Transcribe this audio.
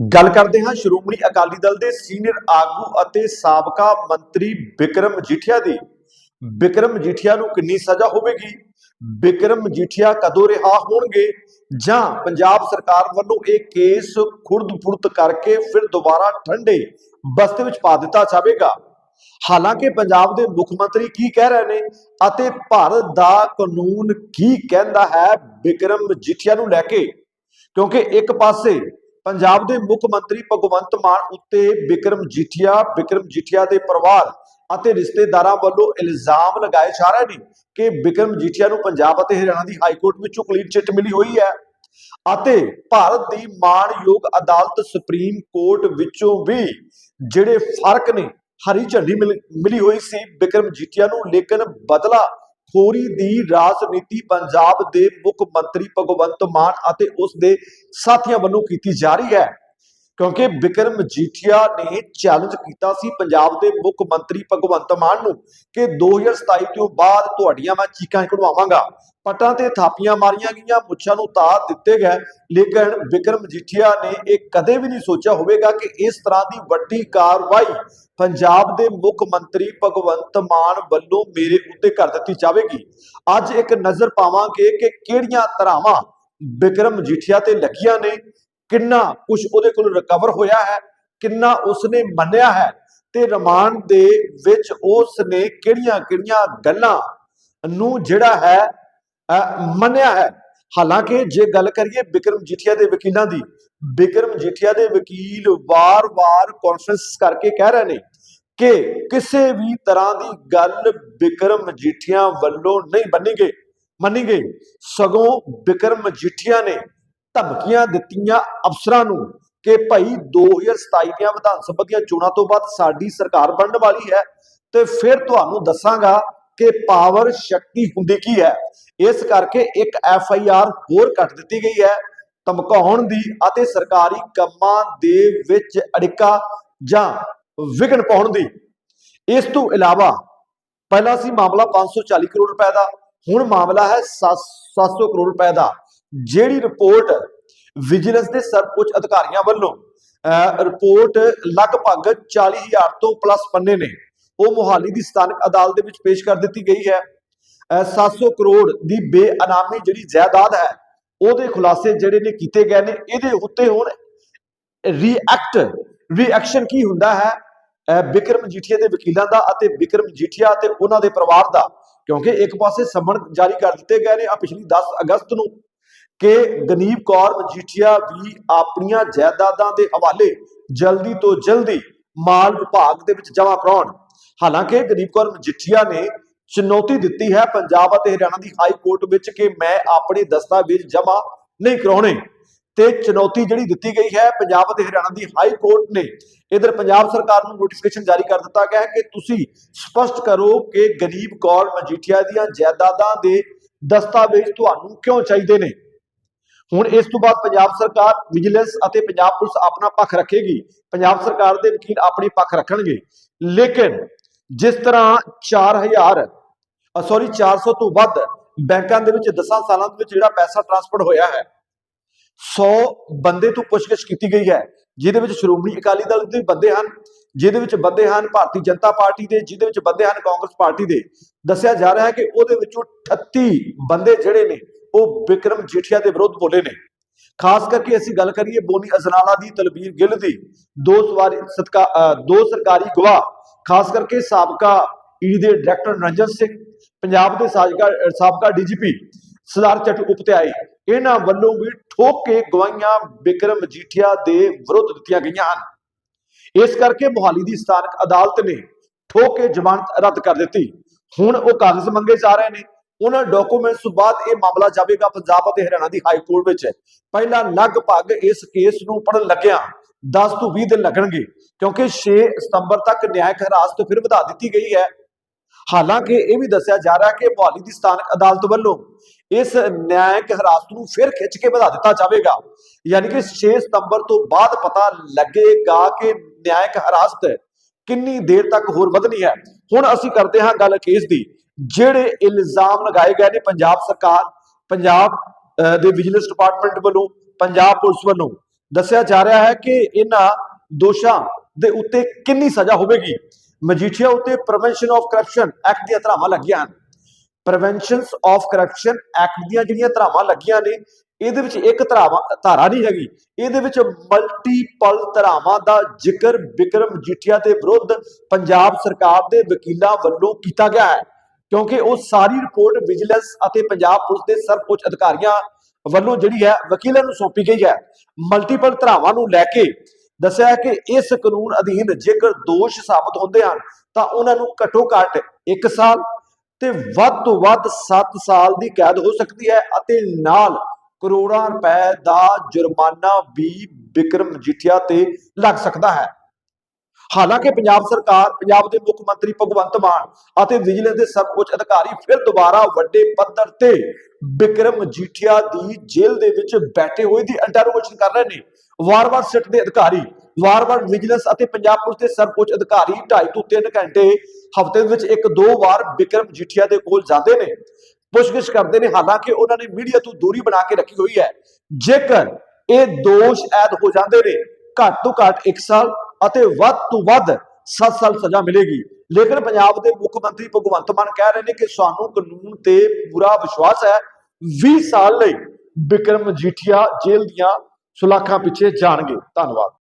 ਗੱਲ ਕਰਦੇ ਹਾਂ ਸ਼੍ਰੋਮਣੀ ਅਕਾਲੀ ਦਲ ਦੇ ਸੀਨੀਅਰ ਆਗੂ ਅਤੇ ਸਾਬਕਾ ਮੰਤਰੀ ਬਿਕਰਮ ਮਜੀਠੀਆ ਦੀ। ਬਿਕਰਮ ਮਜੀਠੀਆ ਨੂੰ ਕਿੰਨੀ ਸਜ਼ਾ ਹੋਵੇਗੀ? ਬਿਕਰਮ ਮਜੀਠੀਆ ਕਦੋਂ ਰਿਹਾ ਹੋਣਗੇ? ਜਾਂ ਪੰਜਾਬ ਸਰਕਾਰ ਵੱਲੋਂ ਇਹ ਕੇਸ ਖੁਰਦ-ਫੁਰਦ ਕਰਕੇ ਫਿਰ ਦੁਬਾਰਾ ਠੰਡੇ ਬਸਤੇ ਵਿੱਚ ਪਾ ਦਿੱਤਾ ਜਾਵੇਗਾ? ਹਾਲਾਂਕਿ ਪੰਜਾਬ ਦੇ ਮੁੱਖ ਮੰਤਰੀ ਕੀ ਕਹਿ ਰਹੇ ਨੇ ਅਤੇ ਭਾਰਤ ਦਾ ਕਾਨੂੰਨ ਕੀ ਕਹਿੰਦਾ ਹੈ ਬਿਕਰਮ ਮਜੀਠੀਆ ਨੂੰ ਲੈ ਕੇ? ਕਿਉਂਕਿ ਇੱਕ ਪਾਸੇ ਪੰਜਾਬ ਦੇ ਮੁੱਖ ਮੰਤਰੀ ਭਗਵੰਤ ਮਾਨ ਉੱਤੇ ਬਿਕਰਮ ਜੀਠੀਆ ਬਿਕਰਮ ਜੀਠੀਆ ਦੇ ਪਰਿਵਾਰ ਅਤੇ ਰਿਸ਼ਤੇਦਾਰਾਂ ਵੱਲੋਂ ਇਲਜ਼ਾਮ ਲਗਾਏ ਜਾ ਰਹੇ ਨੇ ਕਿ ਬਿਕਰਮ ਜੀਠੀਆ ਨੂੰ ਪੰਜਾਬ ਅਤੇ ਹਰਿਆਣਾ ਦੀ ਹਾਈ ਕੋਰਟ ਵਿੱਚੋਂ ਕਲੀਨ ਚਿੱਟ ਮਿਲੀ ਹੋਈ ਹੈ ਅਤੇ ਭਾਰਤ ਦੀ ਮਾਣਯੋਗ ਅਦਾਲਤ ਸੁਪਰੀਮ ਕੋਰਟ ਵਿੱਚੋਂ ਵੀ ਜਿਹੜੇ ਫ਼ਰਕ ਨੇ, ਹਰੀ ਝੰਡੀ ਮਿਲ- ਮਿਲੀ ਹੋਈ ਸੀ ਬਿਕਰਮ ਜੀਠੀਆ ਨੂੰ, ਲੇਕਿਨ ਬਦਲਾ ਖੋਰੀ ਦੀ ਰਾਜਨੀਤੀ ਪੰਜਾਬ ਦੇ ਮੁੱਖ ਮੰਤਰੀ ਭਗਵੰਤ ਮਾਨ ਅਤੇ ਉਸ ਦੇ ਸਾਥੀਆਂ ਵੱਲੋਂ ਕੀਤੀ ਜਾ ਰਹੀ ਹੈ। ਕਿਉਂਕਿ ਬਿਕਰਮ ਮਜੀਠੀਆ ਨੇ ਚੈਲੰਜ ਕੀਤਾ ਸੀ ਪੰਜਾਬ ਦੇ ਮੁੱਖ ਮੰਤਰੀ ਭਗਵੰਤ ਮਾਨ ਨੂੰ ਕਿ 2027 ਤੋਂ ਬਾਅਦ ਤੁਹਾਡੀਆਂ ਮੈਂ ਚੀਕਾਂ ਕਢਵਾਵਾਂਗਾ। ਪਟਾਂ ਤੇ ਥਾਪੀਆਂ ਮਾਰੀਆਂ ਗਈਆਂ, ਮੁੱਛਾਂ ਨੂੰ ਤਾਰ ਦਿੱਤੇ ਗਏ। ਲੇਕਿਨ ਬਿਕਰਮ ਮਜੀਠੀਆ ਨੇ ਇਹ ਕਦੇ ਵੀ ਨਹੀਂ ਸੋਚਿਆ ਹੋਵੇਗਾ ਕਿ ਇਸ ਤਰ੍ਹਾਂ ਦੀ ਵੱਡੀ ਕਾਰਵਾਈ ਪੰਜਾਬ ਦੇ ਮੁੱਖ ਮੰਤਰੀ ਭਗਵੰਤ ਮਾਨ ਵੱਲੋਂ ਮੇਰੇ ਉੱਤੇ ਕਰ ਦਿੱਤੀ ਜਾਵੇਗੀ। ਅੱਜ ਇੱਕ ਨਜ਼ਰ ਪਾਵਾਂਗੇ ਕਿ ਕਿਹੜੀਆਂ ਧਰਾਵਾਂ ਬਿਕਰਮ ਮਜੀਠੀਆ ਤੇ ਲੱਗੀਆਂ ਨੇ। ਕਿੰਨਾ ਕੁਝ ਉਹਦੇ ਕੋਲ ਰਿਕਵਰ ਹੋਇਆ ਹੈ, ਕਿੰਨਾ ਉਸਨੇ ਮੰਨਿਆ ਹੈ ਤੇ ਰਿਮਾਂਡ ਦੇ ਵਿੱਚ ਉਸਨੇ ਕਿਹੜੀਆਂ-ਕਿਹੜੀਆਂ ਗੱਲਾਂ ਨੂੰ ਜਿਹੜਾ ਹੈ ਮੰਨਿਆ ਹੈ? ਹਾਲਾਂਕਿ ਜੇ ਗੱਲ ਕਰੀਏ ਬਿਕਰਮ ਜੀਠੀਆ ਦੇ ਵਕੀਲਾਂ ਦੀ ਬਿਕਰਮ ਜੀਠੀਆ ਦੇ ਵਕੀਲ ਵਾਰ-ਵਾਰ ਕਾਨਫਰੰਸ ਕਰਕੇ ਕਹਿ ਰਹੇ ਨੇ ਕਿ ਕਿਸੇ ਵੀ ਤਰ੍ਹਾਂ ਦੀ ਗੱਲ ਬਿਕਰਮ ਮਜੀਠੀਆ ਵੱਲੋਂ ਨਹੀਂ ਮੰਨੀ ਗਈ। ਮੰਨੀ ਗਈ। ਸਗੋਂ ਬਿਕਰਮ ਮਜੀਠੀਆ ਨੇ ਧਮਕੀਆਂ ਦਿੱਤੀਆਂ ਅਫਸਰਾਂ ਨੂੰ ਕਿ ਭਾਈ 2027 ਦੀਆਂ ਵਿਧਾਨ ਸਭਾ ਦੀਆਂ ਚੋਣਾਂ ਤੋਂ ਬਾਅਦ ਸਾਡੀ ਸਰਕਾਰ ਬਣਨ ਵਾਲੀ ਹੈ ਤੇ ਫਿਰ ਤੁਹਾਨੂੰ ਦੱਸਾਂਗਾ ਕਿ ਪਾਵਰ ਸ਼ਕਤੀ ਹੁੰਦੀ ਕੀ ਹੈ। ਇਸ ਕਰਕੇ ਇੱਕ ਐਫ ਆਈ ਆਰ ਹੋਰ ਕੱਟ ਦਿੱਤੀ ਗਈ ਹੈ ਧਮਕਾਉਣ ਦੀ ਅਤੇ ਸਰਕਾਰੀ ਕੰਮਾਂ ਦੇ ਵਿੱਚ ਅੜਿੱਕਾ ਜਾਂ ਵਿਘਨ ਪਾਉਣ ਦੀ। ਇਸ ਤੋਂ ਇਲਾਵਾ ਪਹਿਲਾ ਸੀ ਮਾਮਲਾ 540 ਕਰੋੜ ਰੁਪਏ ਦਾ, ਹੁਣ ਮਾਮਲਾ ਹੈ 700 ਕਰੋੜ ਰੁਪਏ ਦਾ। ਜਿਹੜੀ ਰਿਪੋਰਟ ਵਿਜੀਲੈਂਸ ਦੇ ਸਰਵਉੱਚ ਅਧਿਕਾਰੀਆਂ ਵੱਲੋਂ ਅਹ, ਰਿਪੋਰਟ ਲਗਭਗ 40000 ਤੋਂ ਪਲੱਸ ਪੰਨੇ ਨੇ ਉਹ ਮੁਹਾਲੀ ਦੀ ਸਥਾਨਕ ਅਦਾਲਤ ਦੇ ਵਿੱਚ ਪੇਸ਼ ਕਰ ਦਿੱਤੀ ਗਈ ਹੈ। ਅਹ, 700 ਕਰੋੜ ਦੀ ਬੇਅਨਾਮੀ ਜਿਹੜੀ ਜਾਇਦਾਦ ਹੈ ਉਹਦੇ ਖੁਲਾਸੇ ਜਿਹੜੇ ਨੇ ਕੀਤੇ ਗਏ ਨੇ ਇਹਦੇ ਉੱਤੇ ਹੁਣ ਰਿਐਕਟ ਰਿਐਕਸ਼ਨ ਕੀ ਹੁੰਦਾ ਹੈ? ਅਹ, ਬਿਕਰਮ ਜੀਠੀਆ ਦੇ ਵਕੀਲਾਂ ਦਾ ਅਤੇ ਬਿਕਰਮ ਜੀਠੀਆ ਤੇ ਉਹਨਾਂ ਦੇ ਪਰਿਵਾਰ ਦਾ ਕਿਉਂਕਿ ਇੱਕ ਪਾਸੇ ਸੰਮਣ ਜਾਰੀ ਕਰ ਦਿੱਤੇ ਗਏ ਨੇ ਆ ਪਿਛਲੀ 10 ਅਗਸਤ ਨੂੰ ਕਿ ਗਨੀਬ ਕੌਰ ਮਜੀਠੀਆ ਵੀ ਆਪਣੀਆਂ ਜਾਇਦਾਦਾਂ ਦੇ ਹਵਾਲੇ ਜਲਦੀ ਤੋਂ ਜਲਦੀ ਮਾਲ ਵਿਭਾਗ ਦੇ ਵਿੱਚ ਜਮ੍ਹਾਂ ਕਰਾਉਣ। ਹਾਲਾਂਕਿ ਗਨੀਬ ਕੌਰ ਮਜੀਠੀਆ ਨੇ ਚੁਣੌਤੀ ਦਿੱਤੀ ਹੈ ਪੰਜਾਬ ਅਤੇ ਹਰਿਆਣਾ ਦੀ ਹਾਈ ਕੋਰਟ ਵਿੱਚ ਕਿ ਮੈਂ ਆਪਣੇ ਦਸਤਾਵੇਜ਼ ਜਮ੍ਹਾਂ ਨਹੀਂ ਕਰਾਉਣੇ। ਤੇ ਚੁਣੌਤੀ ਜਿਹੜੀ ਦਿੱਤੀ ਗਈ ਹੈ, ਪੰਜਾਬ ਅਤੇ ਹਰਿਆਣਾ ਦੀ ਹਾਈ ਕੋਰਟ ਨੇ ਇਧਰ ਪੰਜਾਬ ਸਰਕਾਰ ਨੂੰ ਨੋਟੀਫਿਕੇਸ਼ਨ ਜਾਰੀ ਕਰ ਦਿੱਤਾ ਗਿਆ ਹੈ ਕਿ ਤੁਸੀਂ ਸਪਸ਼ਟ ਕਰੋ ਕਿ ਗਰੀਬ ਕੌਰ ਮਜੀਠੀਆ ਦੀਆਂ ਜਾਇਦਾਦਾਂ ਦੇ ਦਸਤਾਵੇਜ਼ ਤੁਹਾਨੂੰ ਕਿਉਂ ਚਾਹੀਦੇ ਨੇ। ਹੁਣ ਇਸ ਤੋਂ ਬਾਅਦ ਪੰਜਾਬ ਸਰਕਾਰ ਵਿਜੀਲੈਂਸ ਅਤੇ ਪੰਜਾਬ ਪੁਲਿਸ ਆਪਣਾ ਪੱਖ ਰੱਖੇਗੀ। ਪੰਜਾਬ ਸਰਕਾਰ ਦੇ ਵਕੀਲ ਆਪਣੀ ਪੱਖ ਰੱਖਣਗੇ। ਲੇਕਿਨ ਜਿਸ ਤਰ੍ਹਾਂ 4000 ਸੌਰੀ 400 ਤੋਂ ਵੱਧ ਬੈਂਕਾਂ ਦੇ ਵਿੱਚ 10 ਸਾਲਾਂ ਦੇ ਵਿੱਚ ਜਿਹੜਾ ਪੈਸਾ ਟ੍ਰਾਂਸਫਰ ਹੋਇਆ ਹੈ 100 ਬੰਦੇ ਤੋਂ ਪੁੱਛਗਿੱਛ ਕੀਤੀ ਗਈ ਹੈ, ਜਿਹਦੇ ਵਿੱਚ ਸ਼੍ਰੋਮਣੀ ਅਕਾਲੀ ਦਲ ਦੇ ਬੰਦੇ ਹਨ, ਜਿਹਦੇ ਵਿੱਚ ਬੰਦੇ ਹਨ ਭਾਰਤੀ ਜਨਤਾ ਪਾਰਟੀ ਦੇ, ਜਿਹਦੇ ਵਿੱਚ ਬੰਦੇ ਹਨ ਕਾਂਗਰਸ ਪਾਰਟੀ ਦੇ। ਦੱਸਿਆ ਜਾ ਰਿਹਾ ਹੈ ਕਿ ਉਹਦੇ ਵਿੱਚੋਂ 38 ਬੰਦੇ ਜਿਹੜੇ ਨੇ ਉਹ ਵਿਕਰਮ ਜੀਠੀਆ ਦੇ ਵਿਰੁੱਧ ਬੋਲੇ ਨੇ। ਖਾਸ ਕਰਕੇ ਅਸੀਂ ਗੱਲ ਕਰੀਏ ਬੋਨੀ ਅਜ਼ਨਾਲਾ ਦੀ ਤਲਬੀਰ ਗਿੱਲ ਦੀ, ਦੋ ਸਵਾਰੀ ਸਤਕਾ ਦੋ ਸਰਕਾਰੀ ਗਵਾਹ ਖਾਸ ਕਰਕੇ ਸਾਬਕਾ ਈਡੀ ਦੇ ਡਾਇਰੈਕਟਰ ਰੰਜਨ ਸਿੰਘ, ਪੰਜਾਬ ਦੇ ਸਾਜਕਾ ਸਾਬਕਾ ਡੀਜੀਪੀ ਸਰਦਾਰ ਚੱਟੂ ਉਪਤਿਆਈ ਇਹਨਾਂ ਵੱਲੋਂ ਵੀ ਠੋਕ ਕੇ ਗਵਾਹੀਆਂ ਬਿਕਰਮ ਮਜੀਠੀਆ ਦੇ ਵਿਰੁੱਧ ਦਿੱਤੀਆਂ ਗਈਆਂ ਹਨ। ਇਸ ਕਰਕੇ ਮੁਹਾਲੀ ਦੀ ਸਥਾਨਕ ਅਦਾਲਤ ਨੇ ਠੋਕ ਕੇ ਜ਼ਮਾਨਤ ਰੱਦ ਕਰ ਦਿੱਤੀ। ਹੁਣ ਉਹ ਕਾਗਜ਼ ਮੰਗੇ ਜਾ ਰਹੇ ਨੇ। ਉਹਨਾਂ ਡਾਕੂਮੈਂਟਸ ਤੋਂ ਬਾਅਦ ਇਹ ਮਾਮਲਾ ਜਾਵੇਗਾ ਪੰਜਾਬ ਅਤੇ ਹਰਿਆਣਾ ਦੀ ਹਾਈ ਕੋਰਟ ਵਿੱਚ। ਪਹਿਲਾਂ ਲਗਭਗ ਇਸ ਕੇਸ ਨੂੰ ਪੜਨ ਲੱਗਿਆ 10 ਤੋਂ 20 ਦਿਨ ਲੱਗਣਗੇ, ਕਿਉਂਕਿ 6 ਸਤੰਬਰ ਤੱਕ ਨਿਆਇਕ ਹਿਰਾਸਤ ਫਿਰ ਵਧਾ ਦਿੱਤੀ ਗਈ ਹੈ। ਹਾਲਾਂਕਿ ਇਹ ਵੀ ਦੱਸਿਆ ਜਾ ਰਿਹਾ ਕਿ ਮੁਹਾਲੀ ਦੀ ਸਥਾਨਕ ਅਦਾਲਤ ਵੱਲੋਂ ਇਸ ਨਿਆਇਕ ਹਿਰਾਸਤ ਨੂੰ ਫਿਰ ਖਿੱਚ ਕੇ ਵਧਾ ਦਿੱਤਾ ਜਾਵੇਗਾ। ਯਾਨੀ ਕਿ 6 ਸਤੰਬਰ ਤੋਂ ਬਾਅਦ ਪਤਾ ਲੱਗੇਗਾ ਕਿ ਨਿਆਇਕ ਹਿਰਾਸਤ ਕਿੰਨੀ ਦੇਰ ਤੱਕ ਹੋਰ ਵਧਣੀ ਹੈ। ਹੁਣ ਅਸੀਂ ਕਰਦੇ ਹਾਂ ਗੱਲ ਕੇਸ ਦੀ। ਜਿਹੜੇ ਇਲਜ਼ਾਮ ਲਗਾਏ ਗਏ ਨੇ ਪੰਜਾਬ ਸਰਕਾਰ ਪੰਜਾਬ ਅਹ, ਦੇ ਵਿਜੀਲੈਂਸ ਡਿਪਾਰਟਮੈਂਟ ਵੱਲੋਂ ਪੰਜਾਬ ਪੁਲਿਸ ਵੱਲੋਂ ਦੱਸਿਆ ਜਾ ਰਿਹਾ ਹੈ ਕਿ ਇਹਨਾਂ ਦੋਸ਼ਾਂ ਦੇ ਉੱਤੇ ਕਿੰਨੀ ਸਜ਼ਾ ਹੋਵੇਗੀ? ਮਜੀਠੀਆ ਉੱਤੇ ਪ੍ਰੀਵੈਂਸ਼ਨ ਆਫ ਕਰਪਸ਼ਨ ਐਕਟ ਦੀਆਂ ਧਾਰਾਵਾਂ ਲੱਗੀਆਂ ਹਨ। ਪ੍ਰੀਵੈਂਸ਼ਨਸ ਆਫ ਕਰਪਸ਼ਨ ਐਕਟ ਦੀਆਂ ਜਿਹੜੀਆਂ ਧਾਰਾਵਾਂ ਲੱਗੀਆਂ ਨੇ ਇਹਦੇ ਵਿੱਚ ਇੱਕ ਧਾਰਾਵਾਂ ਧਾਰਾ ਨਹੀਂ ਹੈਗੀ। ਇਹਦੇ ਵਿੱਚ ਮਲਟੀਪਲ ਧਾਰਾਵਾਂ ਦਾ ਜ਼ਿਕਰ ਵਿਕਰਮ ਜੀਠੀਆ ਦੇ ਵਿਰੁੱਧ ਪੰਜਾਬ ਸਰਕਾਰ ਦੇ ਵਕੀਲਾਂ ਵੱਲੋਂ ਕੀਤਾ ਗਿਆ ਹੈ। ਕਿਉਂਕਿ ਉਹ ਸਾਰੀ ਰਿਪੋਰਟ ਵਿਜੀਲੈਂਸ ਅਤੇ ਪੰਜਾਬ ਪੁਲਿਸ ਦੇ ਸਰਵਉੱਚ ਅਧਿਕਾਰੀਆਂ ਵੱਲੋਂ ਜਿਹੜੀ ਹੈ ਵਕੀਲਾਂ ਨੂੰ ਸੌਂਪੀ ਗਈ ਹੈ। ਮਲਟੀਪਲ ਧਾਰਾਵਾਂ ਨੂੰ ਲੈ ਕੇ ਦੱਸਿਆ ਕਿ ਇਸ ਕਾਨੂੰਨ ਅਧੀਨ ਜੇਕਰ ਦੋਸ਼ ਸਾਬਤ ਹੁੰਦੇ ਹਨ, ਤਾਂ ਉਹਨਾਂ ਨੂੰ ਘੱਟੋ ਘੱਟ 1 ਸਾਲ ਤੇ ਵੱਧ ਤੋਂ ਵੱਧ 7 ਸਾਲ ਦੀ ਕੈਦ ਹੋ ਸਕਦੀ ਹੈ ਅਤੇ ਨਾਲ ਕਰੋੜਾਂ ਰੁਪਏ ਦਾ ਜੁਰਮਾਨਾ ਵੀ ਵਿਕਰਮ ਜੀਠੀਆ ਤੇ ਲੱਗ ਸਕਦਾ ਹੈ। ਹਾਲਾਂਕਿ ਪੰਜਾਬ ਸਰਕਾਰ, ਪੰਜਾਬ ਦੇ ਮੁੱਖ ਮੰਤਰੀ ਭਗਵੰਤ ਮਾਨ ਅਤੇ ਵਿਜੀਲੈਂਸ ਦੇ ਸਰਵਉੱਚ ਅਧਿਕਾਰੀ ਫਿਰ ਦੁਬਾਰਾ ਵੱਡੇ ਪੱਧਰ ਤੇ ਵਿਕਰਮ ਜੀਠੀਆ ਦੀ ਜੇਲ੍ਹ ਦੇ ਵਿੱਚ ਬੈਠੇ ਹੋਏ ਦੀ ਇੰਟਰੋਗੇਸ਼ਨ ਕਰ ਰਹੇ ਨੇ। ਵਾਰ-ਵਾਰ ਸਿੱਟ ਦੇ ਅਧਿਕਾਰੀ, ਵਾਰ-ਵਾਰ ਵਿਜੀਲੈਂਸ ਅਤੇ ਪੰਜਾਬ ਪੁਲਿਸ ਦੇ ਸਰਵਉੱਚ ਅਧਿਕਾਰੀ 2.5 ਤੋਂ 3 ਘੰਟੇ ਹਫ਼ਤੇ ਦੇ ਵਿੱਚ ਇੱਕ ਦੋ ਵਾਰ ਬਿਕਰਮ ਜੀਠੀਆ ਦੇ ਕੋਲ ਜਾਂਦੇ ਨੇ। ਪੁੱਛਗਿੱਛ ਕਰਦੇ ਨੇ, ਹਾਲਾਂਕਿ ਉਹਨਾਂ ਨੇ ਮੀਡੀਆ ਤੋਂ ਦੂਰੀ ਬਣਾ ਕੇ ਰੱਖੀ ਹੋਈ ਹੈ। ਜੇਕਰ ਇਹ ਦੋਸ਼ ਐਦ ਹੋ ਜਾਂਦੇ ਨੇ ਘੱਟ ਤੋਂ ਘੱਟ 1 ਸਾਲ ਅਤੇ ਵੱਧ ਤੋਂ ਵੱਧ 7 ਸਾਲ ਸਜ਼ਾ ਮਿਲੇਗੀ। ਲੇਕਿਨ ਪੰਜਾਬ ਦੇ ਮੁੱਖ ਮੰਤਰੀ ਭਗਵੰਤ ਮਾਨ ਕਹਿ ਰਹੇ ਨੇ ਕਿ ਸਾਨੂੰ ਕਾਨੂੰਨ ਤੇ ਪੂਰਾ ਵਿਸ਼ਵਾਸ ਹੈ। 20 ਸਾਲ ਲਈ ਬਿਕਰਮ ਜੀਠੀਆ ਜੇਲ੍ਹ ਦੀਆਂ ਸੁਲਾਖਾਂ ਪਿੱਛੇ ਜਾਣਗੇ। ਧੰਨਵਾਦ।